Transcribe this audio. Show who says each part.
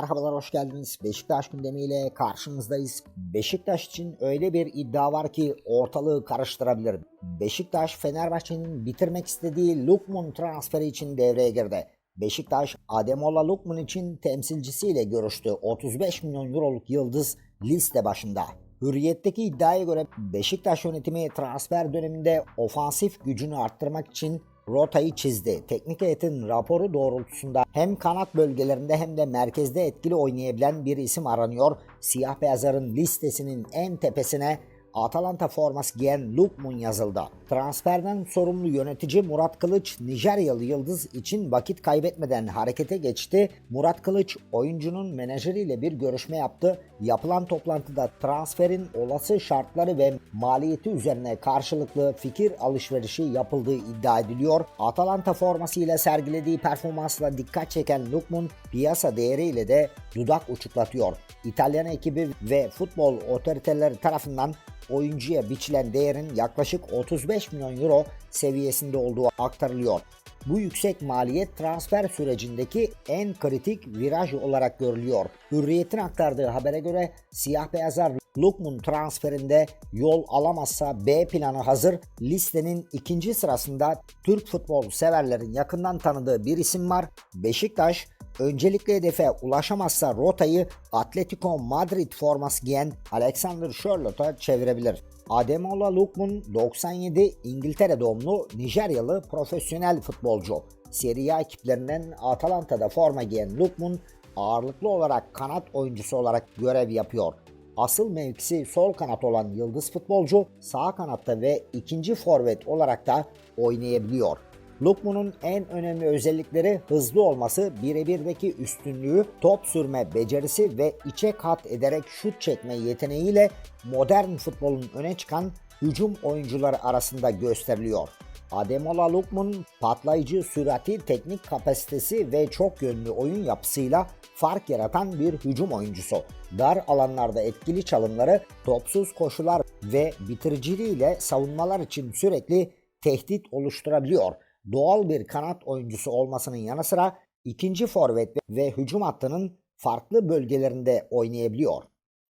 Speaker 1: Merhabalar hoş geldiniz. Beşiktaş gündemiyle karşınızdayız. Beşiktaş için öyle bir iddia var ki ortalığı karıştırabilir. Beşiktaş Fenerbahçe'nin bitirmek istediği Lukman transferi için devreye girdi. Beşiktaş Ademola Lukman için temsilcisiyle görüştü. 35 milyon euroluk yıldız liste başında. Hürriyet'teki iddiaya göre Beşiktaş yönetimi transfer döneminde ofansif gücünü arttırmak için rotayı çizdi. Teknik heyetin raporu doğrultusunda hem kanat bölgelerinde hem de merkezde etkili oynayabilen bir isim aranıyor. Siyah beyazların listesinin en tepesine Atalanta forması giyen Lukman yazıldı. Transferden sorumlu yönetici Murat Kılıç, Nijeryalı Yıldız için vakit kaybetmeden harekete geçti. Murat Kılıç, oyuncunun menajeriyle bir görüşme yaptı. Yapılan toplantıda transferin olası şartları ve maliyeti üzerine karşılıklı fikir alışverişi yapıldığı iddia ediliyor. Atalanta formasıyla sergilediği performansla dikkat çeken Lukman, piyasa değeriyle de dudak uçuklatıyor. İtalyan ekibi ve futbol otoriteleri tarafından oyuncuya biçilen değerin yaklaşık 35 milyon euro seviyesinde olduğu aktarılıyor. Bu yüksek maliyet transfer sürecindeki en kritik viraj olarak görülüyor. Hürriyet'in aktardığı habere göre siyah beyazlar Lukman transferinde yol alamazsa B planı hazır. Listenin ikinci sırasında Türk futbol severlerin yakından tanıdığı bir isim var. Beşiktaş öncelikle hedefe ulaşamazsa rotayı Atletico Madrid forması giyen Alexander Charlotte'a çevirebilir. Ademola Lukman 97 İngiltere doğumlu Nijeryalı profesyonel futbolcu. Serie A ekiplerinden Atalanta'da forma giyen Lukman ağırlıklı olarak kanat oyuncusu olarak görev yapıyor. Asıl mevkisi sol kanat olan yıldız futbolcu sağ kanatta ve ikinci forvet olarak da oynayabiliyor. Lukman'ın en önemli özellikleri hızlı olması, birebirdeki üstünlüğü, top sürme becerisi ve içe kat ederek şut çekme yeteneğiyle modern futbolun öne çıkan hücum oyuncuları arasında gösteriliyor. Ademola Lukman patlayıcı sürati, teknik kapasitesi ve çok yönlü oyun yapısıyla fark yaratan bir hücum oyuncusu. Dar alanlarda etkili çalımları, topsuz koşular ve bitiriciliğiyle savunmalar için sürekli tehdit oluşturabiliyor. Doğal bir kanat oyuncusu olmasının yanı sıra ikinci forvet ve hücum hattının farklı bölgelerinde oynayabiliyor.